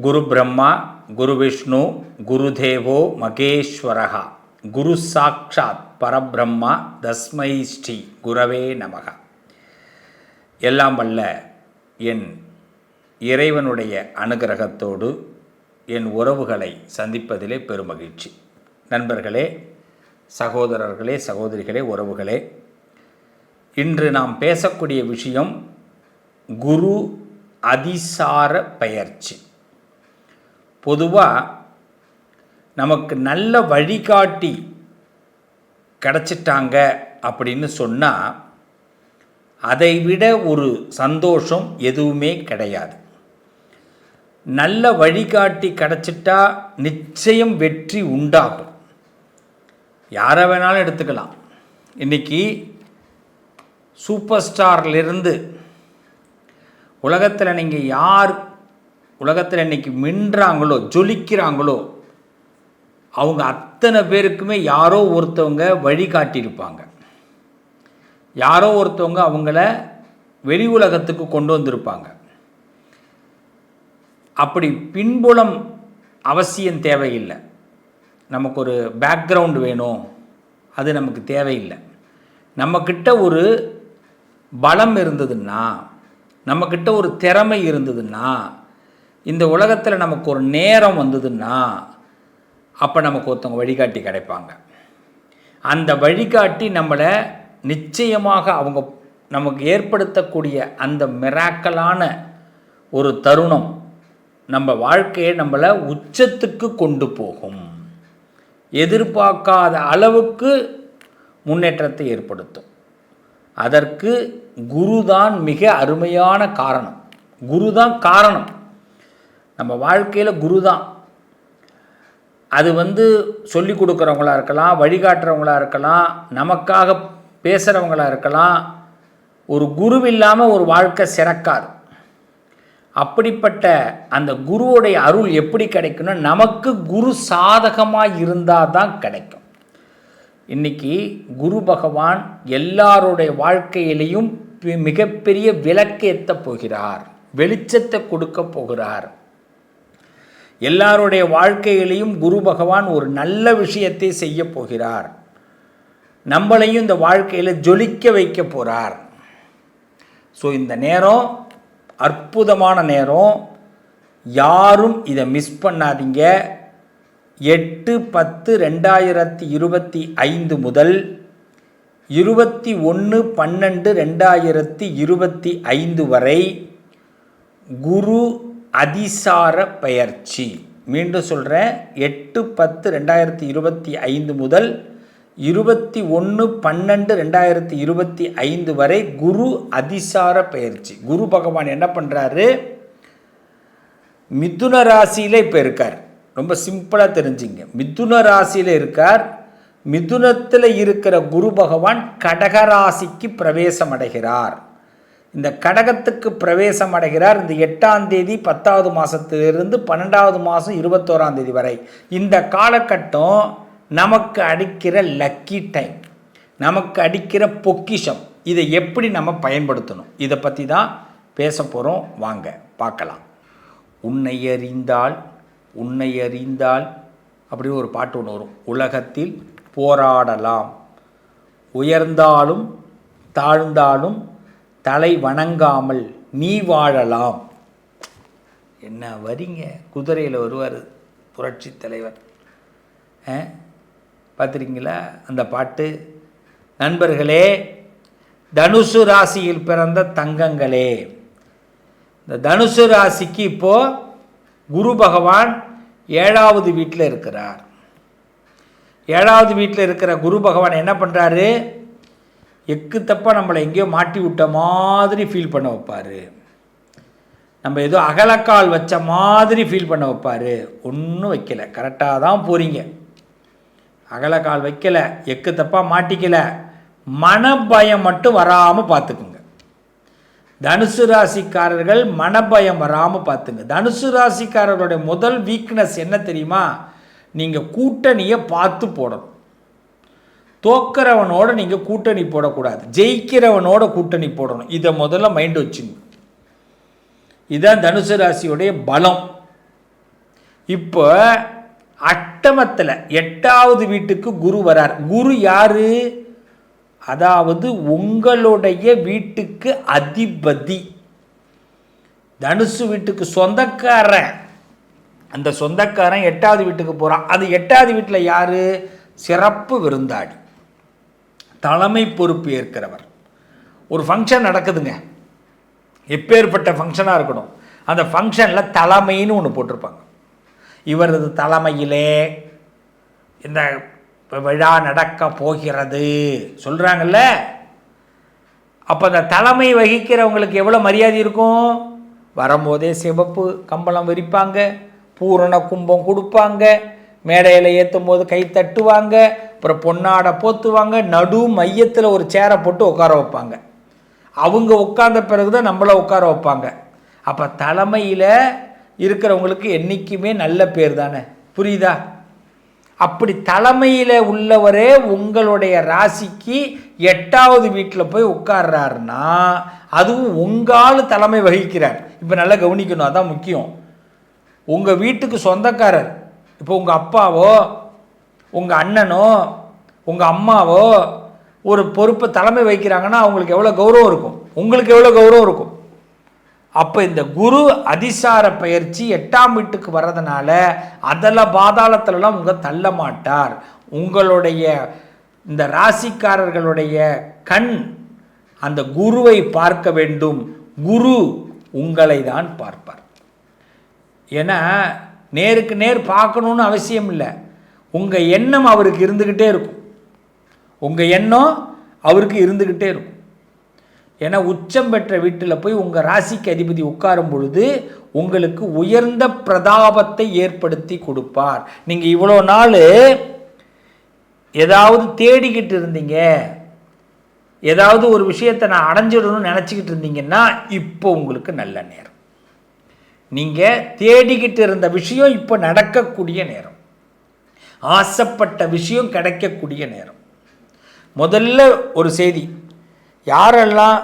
குரு பிரம்மா குரு விஷ்ணு குரு தேவோ மகேஸ்வரகா குரு சாட்சாத் பரபிரம்மா தஸ்மை ஸ்ரீ குரவே நமக. எல்லாம் வல்ல என் இறைவனுடைய அனுகிரகத்தோடு என் உறவுகளை சந்திப்பதிலே பெருமகிழ்ச்சி. நண்பர்களே சகோதரர்களே சகோதரிகளே உறவுகளே இன்று நாம் பேசக்கூடிய விஷயம் குரு அதிசார பெயர்ச்சி. பொதுவாக நமக்கு நல்ல வழிகாட்டி கிடச்சிட்டாங்க அப்படின்னு சொன்னால் அதை விட ஒரு சந்தோஷம் எதுவுமே கிடையாது. நல்ல வழிகாட்டி கிடச்சிட்டா நிச்சயம் வெற்றி உண்டாகும். யாரை வேணாலும் எடுத்துக்கலாம். இன்றைக்கி சூப்பர் ஸ்டார்லேருந்து உலகத்தில் நீங்கள் யார் உலகத்தில் இன்றைக்கி மின்றாங்களோ ஜொலிக்கிறாங்களோ அவங்க அத்தனை பேருக்குமே யாரோ ஒருத்தவங்க வழிகாட்டியிருப்பாங்க யாரோ ஒருத்தவங்க அவங்கள வெளி உலகத்துக்கு கொண்டு வந்திருப்பாங்க. அப்படி பின்புலம் அவசியம் தேவையில்லை. நமக்கு ஒரு பேக்ரவுண்ட் வேணும். அது நமக்கு தேவையில்லை. நம்மக்கிட்ட ஒரு பலம் இருந்ததுன்னா நம்மக்கிட்ட ஒரு திறமை இருந்ததுன்னா இந்த உலகத்தில் நமக்கு ஒரு நேரம் வந்ததுன்னா அப்போ நமக்கு ஒருத்தவங்க வழிகாட்டி கிடைப்பாங்க. அந்த வழிகாட்டி நம்மளை நிச்சயமாக அவங்க நமக்கு ஏற்படுத்தக்கூடிய அந்த மிராக்கலான ஒரு தருணம் நம்ம வாழ்க்கையை நம்மளை உச்சத்துக்கு கொண்டு போகும். எதிர்பார்க்காத அளவுக்கு முன்னேற்றத்தை ஏற்படுத்தும். அதற்கு குரு தான் மிக அருமையான காரணம். குரு தான் காரணம். நம்ம வாழ்க்கையில் குரு தான் அது வந்து சொல்லி கொடுக்குறவங்களாக இருக்கலாம் வழிகாட்டுறவங்களாக இருக்கலாம் நமக்காக பேசுகிறவங்களாக இருக்கலாம். ஒரு குரு இல்லாமல் ஒரு வாழ்க்கை சிறக்காது. அப்படிப்பட்ட அந்த குருவுடைய அருள் எப்படி கிடைக்கும்னா நமக்கு குரு சாதகமாக இருந்தால் தான் கிடைக்கும். இன்னைக்கு குரு பகவான் எல்லாருடைய வாழ்க்கையிலையும் மிகப்பெரிய விளக்கேற்ற போகிறார். வெளிச்சத்தை கொடுக்க போகிறார். எல்லாருடைய வாழ்க்கையிலையும் குரு பகவான் ஒரு நல்ல விஷயத்தை செய்ய போகிறார். நம்மளையும் இந்த வாழ்க்கையில் ஜொலிக்க வைக்க போகிறார் ஸோ இந்த நேரம் அற்புதமான நேரம். யாரும் இதை மிஸ் பண்ணாதீங்க. எட்டு பத்து ரெண்டாயிரத்தி இருபத்தி ஐந்து முதல் இருபத்தி ஒன்று பன்னெண்டு ரெண்டாயிரத்தி இருபத்தி ஐந்து வரை குரு அதிசார பெயர்ச்சி. மீண்டும் சொல்கிறேன் எட்டு பத்து ரெண்டாயிரத்தி இருபத்தி ஐந்து முதல் இருபத்தி ஒன்று பன்னெண்டு ரெண்டாயிரத்தி இருபத்தி ஐந்து வரை குரு அதிசார பயிற்சி குரு பகவான் என்ன பண்ணுறாரு மிதுன ராசியில் இப்போ இருக்கார். ரொம்ப சிம்பிளாக தெரிஞ்சுங்க. மிதுன ராசியில் இருக்கார். மிதுனத்தில் இருக்கிற குரு பகவான் கடகராசிக்கு பிரவேசம் அடைகிறார். இந்த கடகத்துக்கு பிரவேசம் அடைகிறார் இந்த எட்டாம் தேதி பத்தாவது மாதத்திலிருந்து பன்னெண்டாவது மாதம் இருபத்தோராம் தேதி வரை. இந்த காலகட்டம் நமக்கு அடிக்கிற லக்கி டைம் நமக்கு அடிக்கிற பொக்கிஷம். இதை எப்படி நம்ம பயன்படுத்தணும்? இதை பற்றி தான் பேச போகிறோம் வாங்க பார்க்கலாம். உன்னை அறிந்தால் உன்னை அறிந்தால் அப்படி ஒரு பாட்டு ஒன்று வரும். உலகத்தில் போராடலாம். உயர்ந்தாலும் தாழ்ந்தாலும் தலை வணங்காமல் நீ வாழலாம். என்ன வரீங்க? குதிரையில் வருவார் புரட்சி தலைவர். பார்த்துருக்கீங்களா அந்த பாட்டு? நண்பர்களே தனுசு ராசியில் பிறந்த தங்கங்களே. இந்த தனுசு ராசிக்கு இப்போது குரு பகவான் ஏழாவது வீட்டில் இருக்கிறார். ஏழாவது வீட்டில் இருக்கிற குரு பகவான் என்ன பண்ணுறாரு எக்கு தப்பாக நம்மளை எங்கேயோ மாட்டி விட்ட மாதிரி ஃபீல் பண்ண வைப்பார். நம்ம ஏதோ அகலக்கால் வச்ச மாதிரி ஃபீல் பண்ண வைப்பார். ஒன்றும் வைக்கல. கரெக்டாக தான் போகிறீங்க அகலக்கால் வைக்கல. எக்கு தப்பாக மாட்டிக்கலை. மனபயம் மட்டும் வராமல் பார்த்துக்குங்க தனுசு ராசிக்காரர்கள் மனபயம் வராமல் பார்த்துங்க தனுசு ராசிக்காரர்களுடைய முதல் வீக்னஸ் என்ன தெரியுமா? நீங்கள் கூட்டணியை பார்த்து போடணும். தோக்கிறவனோட நீங்கள் கூட்டணி போடக்கூடாது. ஜெயிக்கிறவனோட கூட்டணி போடணும். இதை முதல்ல மைண்ட் வச்சுங்க. இதுதான் தனுசு ராசியுடைய பலம். இப்போ அட்டமத்தில் எட்டாவது வீட்டுக்கு குரு வரார். குரு யாரு? அதாவது உங்களுடைய வீட்டுக்கு அதிபதி. தனுசு வீட்டுக்கு சொந்தக்காரன். அந்த சொந்தக்காரன் எட்டாவது வீட்டுக்கு போகிறான் அது எட்டாவது வீட்டில் யார்? சிறப்பு விருந்தாடி தலைமை பொறுப்பு ஏற்கிறவர். ஒரு ஃபங்க்ஷன் நடக்குதுங்க. எப்பேற்பட்ட ஃபங்க்ஷனாக இருக்கணும். அந்த ஃபங்க்ஷனில் தலைமைன்னு ஒன்று போட்டிருப்பாங்க. இவரது தலைமையிலே இந்த விழா நடக்க போகிறது சொல்கிறாங்கல்ல அப்போ அந்த தலைமை வகிக்கிறவங்களுக்கு எவ்வளோ மரியாதை இருக்கும்? வரும்போதே சிவப்பு கம்பளம் விரிப்பாங்க. பூரண கும்பம் கொடுப்பாங்க. மேடையில் ஏற்றும் போது கை தட்டுவாங்க. அப்புறம் பொன்னாடை போத்துவாங்க நடு மையத்தில் ஒரு சேரை போட்டு உட்கார வைப்பாங்க. அவங்க உட்கார்ந்த பிறகு தான் நம்மளை உட்கார வைப்பாங்க. அப்போ தலைமையில் இருக்கிறவங்களுக்கு என்றைக்குமே நல்ல பேர் தானே? புரியுதா? அப்படி தலைமையில் உள்ளவரே உங்களுடைய ராசிக்கு எட்டாவது வீட்டில் போய் உட்கார்றாருன்னா அதுவும் உங்கால் தலைமை வகிக்கிறார். இப்போ நல்லா கவனிக்கணும் அதான் முக்கியம். உங்கள் வீட்டுக்கு சொந்தக்காரர் இப்போ உங்கள் அப்பாவோ உங்கள் அண்ணனோ உங்கள் அம்மாவோ ஒரு பொறுப்பை தலைமை வைக்கிறாங்கன்னா அவங்களுக்கு எவ்வளோ கௌரவம் இருக்கும்? உங்களுக்கு எவ்வளோ கௌரவம் இருக்கும்? அப்போ இந்த குரு அதிசார பயிற்சி எட்டாம் வீட்டுக்கு வர்றதுனால அதில் பாதாளத்துலலாம் உங்கள் தள்ள மாட்டார். உங்களுடைய இந்த ராசிக்காரர்களுடைய கண் அந்த குருவை பார்க்க வேண்டும். குரு உங்களை தான் பார்ப்பார். ஏன்னா நேருக்கு நேர் பார்க்கணுன்னு அவசியம் இல்லை. உங்கள் எண்ணம் அவருக்கு இருந்துக்கிட்டே இருக்கும். உங்கள் எண்ணம் அவருக்கு இருந்துக்கிட்டே இருக்கும். ஏன்னா உச்சம் பெற்ற வீட்டில் போய் உங்கள் ராசிக்கு அதிபதி உட்காரும் பொழுது உங்களுக்கு உயர்ந்த பிரதாபத்தை ஏற்படுத்தி கொடுப்பார். நீங்கள் இவ்வளோ நாள் ஏதாவது தேடிக்கிட்டு இருந்தீங்க. ஏதாவது ஒரு விஷயத்தை நான் அடைஞ்சிடணும்னு நினச்சிக்கிட்டு இருந்தீங்கன்னா இப்போ உங்களுக்கு நல்ல நேரம். நீங்கள் தேடிக்கிட்டு இருந்த விஷயம் இப்போ நடக்கக்கூடிய நேரம். ஆசைப்பட்ட விஷயம் கிடைக்கக்கூடிய நேரம். முதல்ல ஒரு செய்தி. யாரெல்லாம்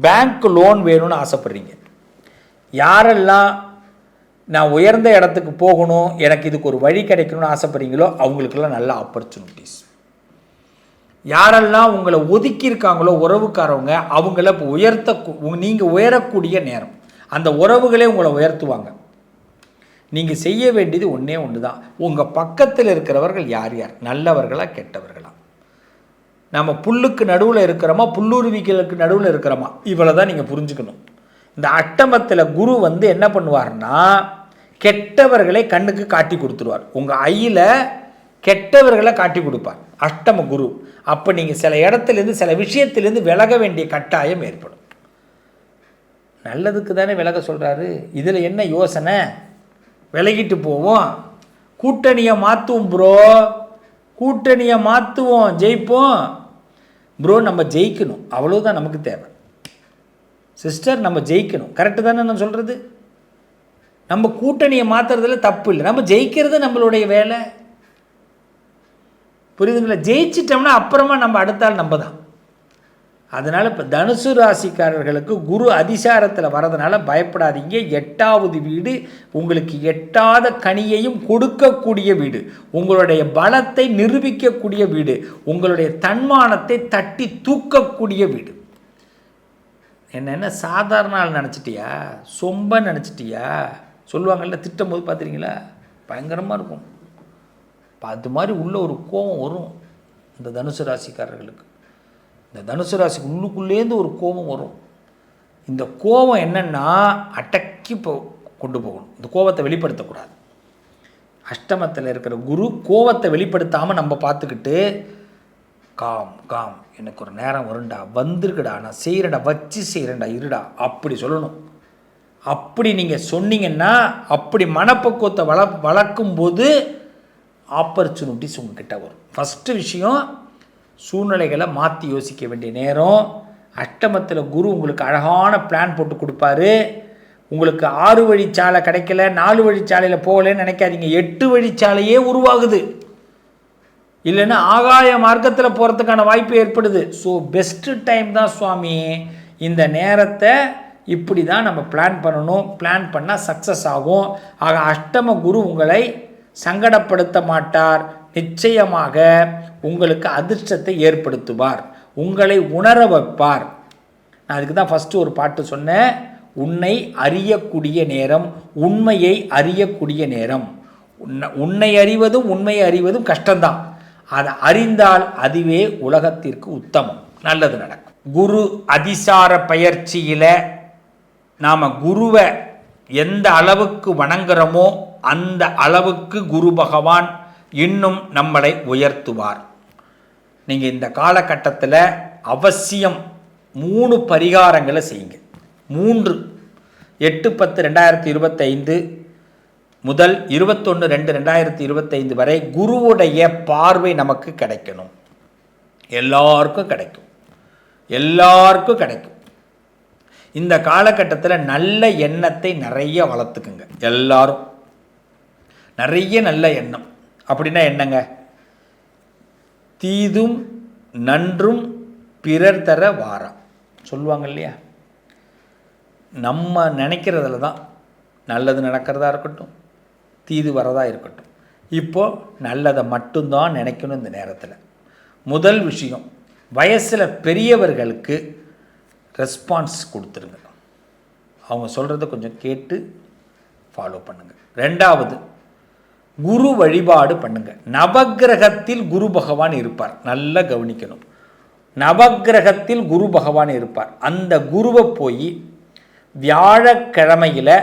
பேங்க் லோன் வேணும்னு ஆசைப்படுறீங்க? யாரெல்லாம் நான் உயர்ந்த இடத்துக்கு போகணும் எனக்கு இதுக்கு ஒரு வழி கிடைக்கணும்னு ஆசைப்படுறீங்களோ அவங்களுக்கெல்லாம் நல்ல ஆப்பர்ச்சுனிட்டிஸ் யாரெல்லாம் உங்களை ஒதுக்கியிருக்காங்களோ உறவுக்காரவங்க அவங்கள இப்போ உயர்த்த நீங்கள் உயரக்கூடிய நேரம். அந்த உறவுகளே உங்களை உயர்த்துவாங்க. நீங்கள் செய்ய வேண்டியது ஒன்றே ஒன்று தான் உங்கள் பக்கத்தில் இருக்கிறவர்கள் யார் யார்? நல்லவர்களா கெட்டவர்களா? நம்ம புல்லுக்கு நடுவில் இருக்கிறோமா புல்லுருவிகளுக்கு நடுவில் இருக்கிறோமா? இவ்வளோ தான் நீங்கள் புரிஞ்சுக்கணும். இந்த அட்டமத்தில் குரு வந்து என்ன பண்ணுவார்னா கெட்டவர்களை கண்ணுக்கு காட்டி கொடுத்துருவார். உங்கள் ஐயில் கெட்டவர்களை காட்டி கொடுப்பார். அஷ்டம குரு. அப்போ நீங்கள் சில இடத்துலேருந்து சில விஷயத்திலேருந்து விலக வேண்டிய கட்டாயம் ஏற்படும். நல்லதுக்கு தானே விலக சொல்கிறாரு இதில் என்ன யோசனை? விலகிட்டு போவோம். கூட்டணியை மாற்றுவோம் ப்ரோ கூட்டணியை மாற்றுவோம் ஜெயிப்போம். ப்ரோ நம்ம ஜெயிக்கணும். அவ்வளோதான் நமக்கு தேவை. சிஸ்டர் நம்ம ஜெயிக்கணும். கரெக்டு தானே நான் சொல்கிறது நம்ம கூட்டணியை மாற்றுறதுல தப்பு இல்லை. நம்ம ஜெயிக்கிறது நம்மளுடைய வேலை. புரியுதுங்களா? ஜெயிச்சிட்டோம்னா அப்புறமா நம்ம அடுத்தால் நம்ம தான் அதனால் இப்போ தனுசு ராசிக்காரர்களுக்கு குரு அதிசாரத்தில் வரதுனால பயப்படாதீங்க. எட்டாவது வீடு உங்களுக்கு எட்டாத கனியையும் கொடுக்கக்கூடிய வீடு. உங்களுடைய பலத்தை நிரூபிக்கக்கூடிய வீடு. உங்களுடைய தன்மானத்தை தட்டி தூக்கக்கூடிய வீடு. என்னென்ன சாதாரண ஆள் நினச்சிட்டியா? சொம்ப நினச்சிட்டியா? சொல்லுவாங்கள்ல திட்டம் போது பார்த்துறீங்களா பயங்கரமாக இருக்கும். அது மாதிரி உள்ள ஒரு கோபம் வரும். இந்த தனுசு ராசிக்காரர்களுக்கு. இந்த தனுசு ராசிக்கு உள்ளுக்குள்ளேருந்து ஒரு கோபம் வரும். இந்த கோபம் என்னென்னா அடக்கி போ கொண்டு போகணும். இந்த கோபத்தை வெளிப்படுத்தக்கூடாது. அஷ்டமத்தில் இருக்கிற குரு கோபத்தை வெளிப்படுத்தாமல் நம்ம பார்த்துக்கிட்டு காம் காம் எனக்கு ஒரு நேரம் வரும்டா வந்திருக்குடா நான் செய்கிறேன்டா வச்சு செய்கிறேன்டா இருடா அப்படி சொல்லணும். அப்படி நீங்கள் சொன்னீங்கன்னா அப்படி மனப்பக்குவத்தை வள வளர்க்கும்போது ஆப்பர்ச்சுனிட்டிஸ் உங்ககிட்ட வரும். ஃபஸ்ட்டு விஷயம் சூழ்நிலைகளை மாற்றி யோசிக்க வேண்டிய நேரம். அஷ்டமத்தில் குரு உங்களுக்கு அழகான பிளான் போட்டு கொடுப்பாரு. உங்களுக்கு ஆறு வழிச்சாலை கிடைக்கல நாலு வழிச்சாலையில் போகலன்னு நினைக்காதீங்க. எட்டு வழிச்சாலையே உருவாகுது. இல்லைன்னா ஆகாய மார்க்கத்தில் போகிறதுக்கான வாய்ப்பு ஏற்படுது. ஸோ பெஸ்ட்டு டைம் தான் சுவாமி. இந்த நேரத்தை இப்படி தான் நம்ம பிளான் பண்ணணும். பிளான் பண்ணால் சக்ஸஸ் ஆகும். ஆக அஷ்டம குரு உங்களை சங்கடப்படுத்த மாட்டார். நிச்சயமாக உங்களுக்கு அதிர்ஷ்டத்தை ஏற்படுத்துவார். உங்களை உணர வைப்பார். நான் அதுக்கு தான் ஃபஸ்ட்டு ஒரு பாட்டு சொன்னேன். உன்னை அறியக்கூடிய நேரம் உண்மையை அறியக்கூடிய நேரம். உன்னை உன்னை அறிவதும் உண்மையை அறிவதும் கஷ்டம்தான். அதை அறிந்தால் அதுவே உலகத்திற்கு உத்தமம். நல்லது நடக்கும். குரு அதிசார பயிற்சியில் நாம் குருவை எந்த அளவுக்கு வணங்குறோமோ அந்த அளவுக்கு குரு பகவான் இன்னும் நம்மளை உயர்த்துவார். நீங்கள் இந்த காலகட்டத்தில் அவசியம் மூணு பரிகாரங்களை செய்யுங்க. மூன்று. எட்டு பத்து ரெண்டாயிரத்தி இருபத்தைந்து முதல் இருபத்தொன்று ரெண்டு ரெண்டாயிரத்தி இருபத்தைந்து வரை குருவுடைய பார்வை நமக்கு கிடைக்கணும். எல்லாருக்கும் கிடைக்கும். எல்லாருக்கும் கிடைக்கும். இந்த காலகட்டத்தில் நல்ல எண்ணத்தை நிறைய வளர்த்துக்குங்க. எல்லாரும். நிறைய நல்ல எண்ணம். அப்படின்னா என்னங்க? தீதும் நன்றும் பிறர் தர வாரம். சொல்லுவாங்க இல்லையா? நம்ம நினைக்கிறதுல தான் நல்லது நடக்கிறதா இருக்கட்டும் தீது வரதா இருக்கட்டும். இப்போது நல்லதை மட்டும்தான் நினைக்கணும் இந்த நேரத்தில். முதல் விஷயம் வயசில் பெரியவர்களுக்கு ரெஸ்பான்ஸ் கொடுத்துருங்க. அவங்க சொல்கிறத கொஞ்சம் கேட்டு ஃபாலோ பண்ணுங்கள் ரெண்டாவது குரு வழிபாடு பண்ணுங்க. நவக்கிரகத்தில் குரு பகவான் இருப்பார். நல்லா கவனிக்கணும். நவக்கிரகத்தில் குரு பகவான் இருப்பார். அந்த குருவை போய் வியாழக்கிழமையில்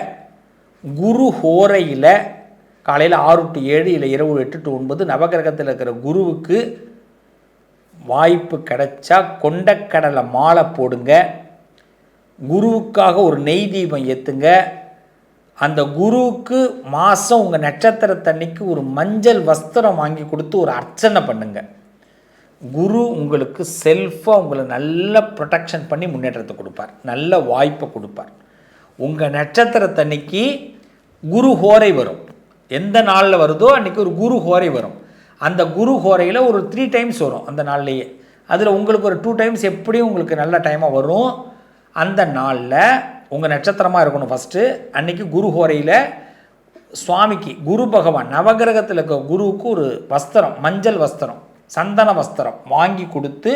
குரு ஹோரையில் காலையில் ஆறு டு ஏழு இல்லை இரவு எட்டு டு ஒன்பது நவகிரகத்தில் இருக்கிற குருவுக்கு வாய்ப்பு கிடைச்சா கொண்டக்கடலை மாலை போடுங்க. குருவுக்காக ஒரு நெய் தீபம் ஏற்றுங்க அந்த குருவுக்கு மாதம் உங்கள் நட்சத்திரத்தன்னைக்கு ஒரு மஞ்சள் வஸ்திரம் வாங்கி கொடுத்து ஒரு அர்ச்சனை பண்ணுங்க. குரு உங்களுக்கு செல்ஃபாக உங்களை நல்ல ப்ரொடெக்ஷன் பண்ணி முன்னேற்றத்தை கொடுப்பார். நல்ல வாய்ப்பை கொடுப்பார். உங்கள் நட்சத்திரத்தன்னைக்கு குரு ஹோரை வரும். எந்த நாளில் வருதோ அன்றைக்கி ஒரு குரு ஹோரை வரும். அந்த குரு ஹோரையில் ஒரு த்ரீ டைம்ஸ் வரும் அந்த நாள்லேயே. அதில் உங்களுக்கு ஒரு டூ டைம்ஸ் எப்படியும் உங்களுக்கு நல்ல டைமாக வரும். அந்த நாளில் உங்கள் நட்சத்திரமாக இருக்கணும் ஃபஸ்ட்டு அன்றைக்கி குரு ஹோரையில் சுவாமிக்கு குரு பகவான் நவகிரகத்தில் இருக்க குருவுக்கு ஒரு வஸ்திரம் மஞ்சள் வஸ்திரம் சந்தன வஸ்திரம் வாங்கி கொடுத்து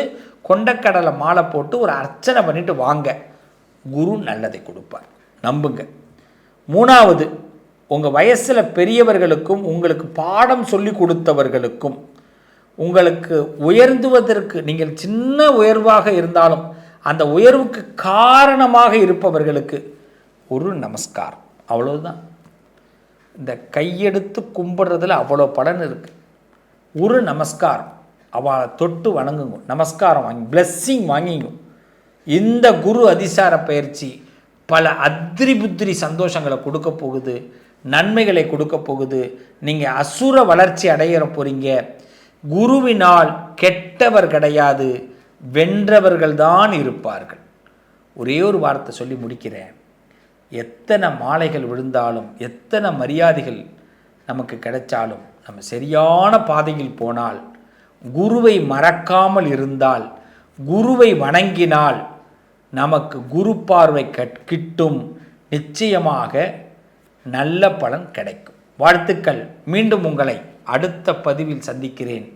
கொண்டக்கடலை மாலை போட்டு ஒரு அர்ச்சனை பண்ணிட்டு வாங்க. குரு நல்லதை கொடுப்பார். நம்புங்க. மூணாவது உங்கள் வயசில் பெரியவர்களுக்கும் உங்களுக்கு பாடம் சொல்லி கொடுத்தவர்களுக்கும் உங்களுக்கு உயர்ந்துவதற்கு நீங்கள் சின்ன உயர்வாக இருந்தாலும் அந்த உயர்வுக்கு காரணமாக இருப்பவர்களுக்கு ஒரு நமஸ்காரம் அவ்வளவுதான். இந்த கையெடுத்து கும்பிட்றதுல அவ்வளோ பலன் இருக்குது ஒரு நமஸ்காரம். அவளை தொட்டு வணங்குங்க. நமஸ்காரம் வாங்கி பிளஸ்ஸிங் வாங்கிங்க. இந்த குரு அதிசார பயிற்சி பல அத்திரி புத்திரி சந்தோஷங்களை கொடுக்க போகுது. நன்மைகளை கொடுக்க போகுது. நீங்கள் அசுர வளர்ச்சி அடையிற போகிறீங்க குருவினால் கெட்டவர் கிடையாது. வென்றவர்கள் தான் இருப்பார்கள். ஒரே ஒரு வார்த்தை சொல்லி முடிக்கிறேன். எத்தனை மாலைகள் விழுந்தாலும் எத்தனை மரியாதைகள் நமக்கு கிடைச்சாலும் நம்ம சரியான பாதையில் போனால் குருவை மறக்காமல் இருந்தால் குருவை வணங்கினால் நமக்கு குரு பார்வை கிட்டும். நிச்சயமாக நல்ல பலன் கிடைக்கும். வாழ்த்துக்கள். மீண்டும் உங்களை அடுத்த பதிவில் சந்திக்கிறேன்.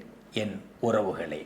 என் உறவுகளே.